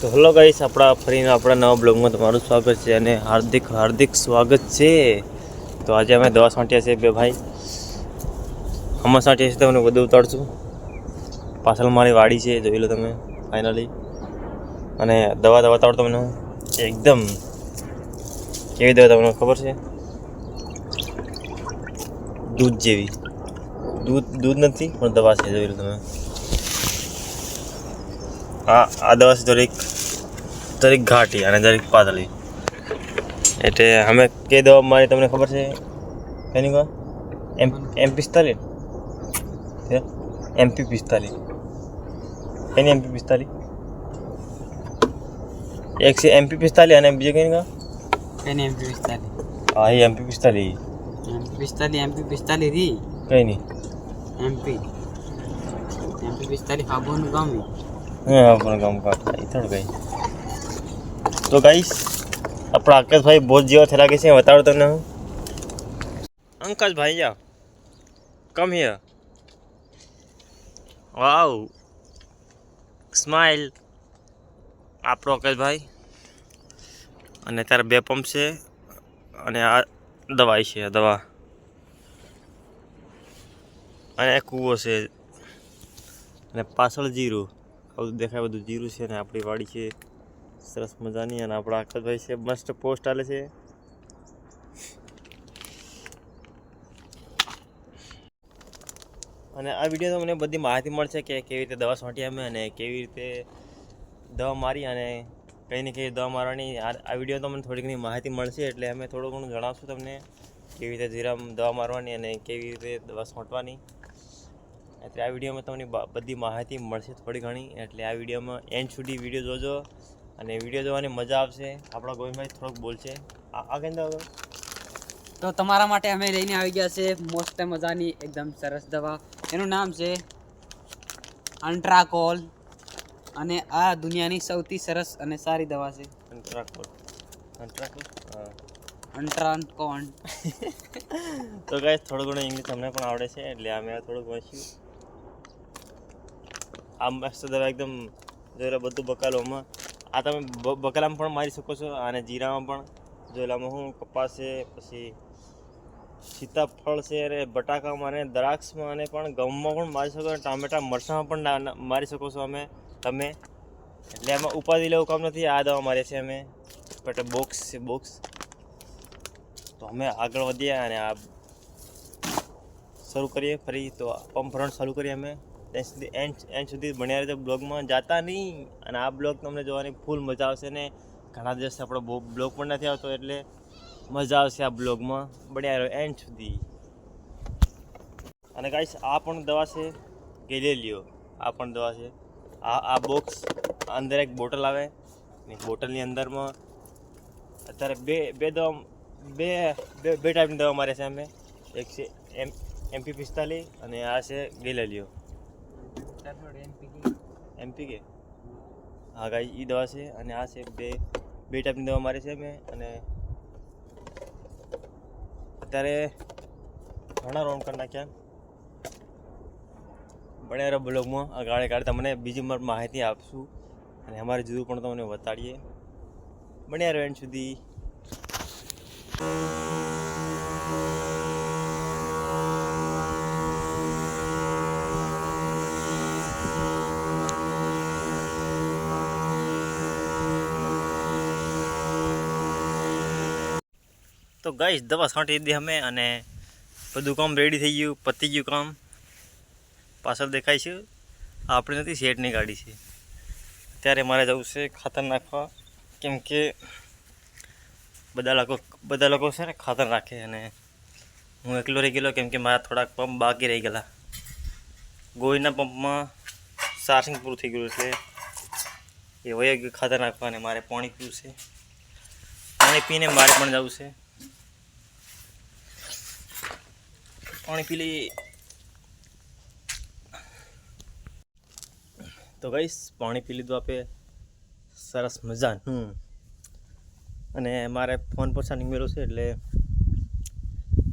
તો hello guys આપણા ફરીને આપણા નવા બ્લોગમાં તમારું સ્વાગત છે અને હાર્દિક હાર્દિક સ્વાગત છે. તો આજે અમે દવા સાંટ્યા છે બે ભાઈ. હમણાં સાંટ્યા છે તમને બધું ઉતારશું. પાછળ મારી વાડી છે, જોઈ લો તમે ફાઇનલી અને દવા દવા ઉતારો તમને એકદમ. કેવી દવા તમને ખબર છે? દૂધ જેવી. દૂધ દૂધ નથી, પણ દવા છે, જોઈ લો તમે. આ આ દવા છે, જરીક. જરીક ઘાટી અને જરીક પાતળી. એટલે અમે કે દવા મારી તમને ખબર છે? એની કહો એમ એમ પિસ્તાલીસ? એમપી પિસ્તાલીસ. એની એમપી પિસ્તાલીસ? એક છે એમપી પિસ્તાલીસ અને બીજું કઈ કહો એની એમપી પિસ્તાલીસ. હા એ એમપી પિસ્તાલીસ. એમપી પિસ્તાલીસ એમપી પિસ્તાલીસ રી. કઈ નહીં એમપી એમપી પિસ્તાલીસ ફાગોનું ગામ હા પણ ગામ કાઢતા એ થોડું કઈ. તો ગાઈસ આપણા આકાશભાઈ બહુ જેવા થયેલા કે છે બતાડો તમને હું. અંકજભાઈ યા કમ હિયર વાવ સ્માઇલ આપણો અંકજભાઈ અને ત્યારે બે પંપ છે, અને આ દવાઈ છે દવા. અને કૂવો છે. અને પાછળ જીરું. આવું દેખાય બધું જીરું છે, અને આપણી વાડી છે. સરસ મજાની અને આપણા આકાશભાઈ છે, મસ્ત પોસ્ટ આલે છે. અને આ વીડિયો મને બધી માહિતી મળશે કે કેવી રીતે દવા છાંટી અમે અને કેવી રીતે દવા મારી અને કઈ ને કઈ દવા મારવાની. આ વીડિયો તો મને થોડી ઘણી માહિતી મળશે, એટલે અમે થોડું ઘણું જણાવશું તમને કેવી રીતે જીરામ દવા મારવાની અને કેવી રીતે દવા છાંટવાની. એટલે આ વિડીયોમાં તમને બધી માહિતી મળશે થોડી ઘણી, એટલે આ વિડીયોમાં એન્ડ સુધી વીડિયો જોજો. અને વીડિયો જોવાની મજા આવશે. આપણા ગોવિંદભાઈ થોડોક બોલશે. આ આગળ કેમ તો તમારા માટે અમે લઈને આવી ગયા છે મસ્ત મજાની એકદમ સરસ દવા. એનું નામ છે અંટ્રાકોલ. અને આ દુનિયાની સૌથી સરસ અને સારી દવા છે. અંતરાકોલ અંતરાકોલ હા. અંટ્રાકોન. તો ગાઈસ થોડું ઘણું ઇંગ્લિશ અમને પણ આવડે છે એટલે અમે થોડુંક વાંચ્યું. આ મસ્ત દવા એકદમ જોયેલો બધું બકાલોમાં. આ તમે બકાલામાં પણ મારી શકો છો, અને જીરામાં પણ. જોયેલામાં હું કપાસ છે, પછી સીતાફળ છે અને બટાકામાં અને દ્રાક્ષમાં અને પણ ગમમાં પણ મારી શકો ટામેટા મરચાંમાં પણ મારી શકો છો અમે, તમે. એટલે એમાં ઉપાધિ લેવું કામ નથી, આ દવા મારીએ છીએ અમે. બટ બોક્સ છે, બોક્સ. તો અમે આગળ વધીએ અને આ શરૂ કરીએ ફરી, તો પંપ ભરણ શરૂ કરીએ અમે. ત્યાં સુધી એન્ડ એન્ડ સુધી બન્યા રીતે બ્લોગમાં જાતા નહીં. અને આ બ્લોગ તમને જોવાની ફૂલ મજા આવશે ને ઘણા દિવસ આપણો બહુ બ્લોગ પણ નથી આવતો એટલે મજા આવશે આ બ્લોગમાં. બન્યા એન્ડ સુધી. અને ગાઈસ આ પણ દવા છે ગેલેલિયો આ પણ દવા છે. આ આ બોક્સ અંદર એક બોટલ આવે. ને બોટલની અંદરમાં અત્યારે બે બે દવા બે બે બે ટાઈપની દવા મારે છે અમે એક છે એમ એમપી પિસ્તાલીસ અને આ છે ગેલેલિયો એમપી કે? હા ગાઈ એ દવા છે અને આ છે બે બે ટાઈપની દવા મારી છે મેં અને અત્યારે ઘણા રાઉન્ડ કરી નાખ્યા. બન્યા બ્લોગમાં, આ ગાળે ગાળે તમને બીજી માહિતી આપશું અને અમારે જુદું પણ તમને બતાડીએ. બન્યા રહો એન્ડ સુધી. તો ગાઈશ દવા છાંટી દીધી અમે અને બધું કામ રેડી થઈ ગયું, પતી ગયું કામ. પાછળ દેખાય છે આપણે નથી, શેઠની ગાડી છે. ત્યારે મારે જવું છે ખાતર નાખવા. કેમ કે બધા લોકો બધા લોકો છે ને ખાતર નાખે અને હું એકલો રહી ગયેલો, કેમ કે મારા થોડાક પંપ બાકી રહી ગયેલા. ગોળીના પંપમાં ચાર્જિંગ પૂરું થઈ ગયું એટલે એ વહી ગયું ખાતર નાખવા અને મારે પાણી પીવું છે. પાણી પીને મારે પણ જવું છે. પાણી પી લઈએ. તો ગઈશ પાણી પી લીધું આપે. સરસ મજાનું. અને મારે ફોન પર સાની મેળો છે એટલે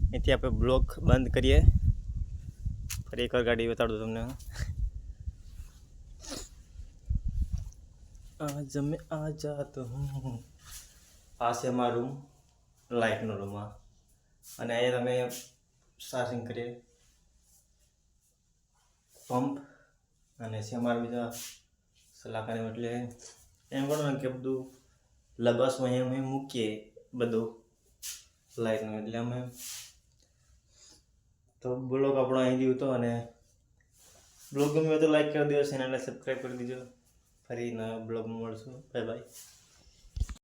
અહીંથી આપણે બ્લોક બંધ કરીએ. ફરી એકવાર ગાડી બતાડું તમને. આજ મેં આ જાત હું. આ છે મારું લાઇટનો રૂમ અને અહીંયા તમે ચાર્જિંગ કરીએ પંપ અને અમારા બીજા સલાહકાર એટલે એમ ગણો કે બધું લબાસમાં અહીંયા અમે મૂકીએ બધું લાઇટનું એટલે અમે તો બ્લોગ આપણો અહીંથી હતો અને બ્લોગ ગમ્યો તો લાઈક કરી દો ચેનલને સબસ્ક્રાઈબ કરી દીજો. ફરી નવા બ્લોગમાં મળશું. Bye bye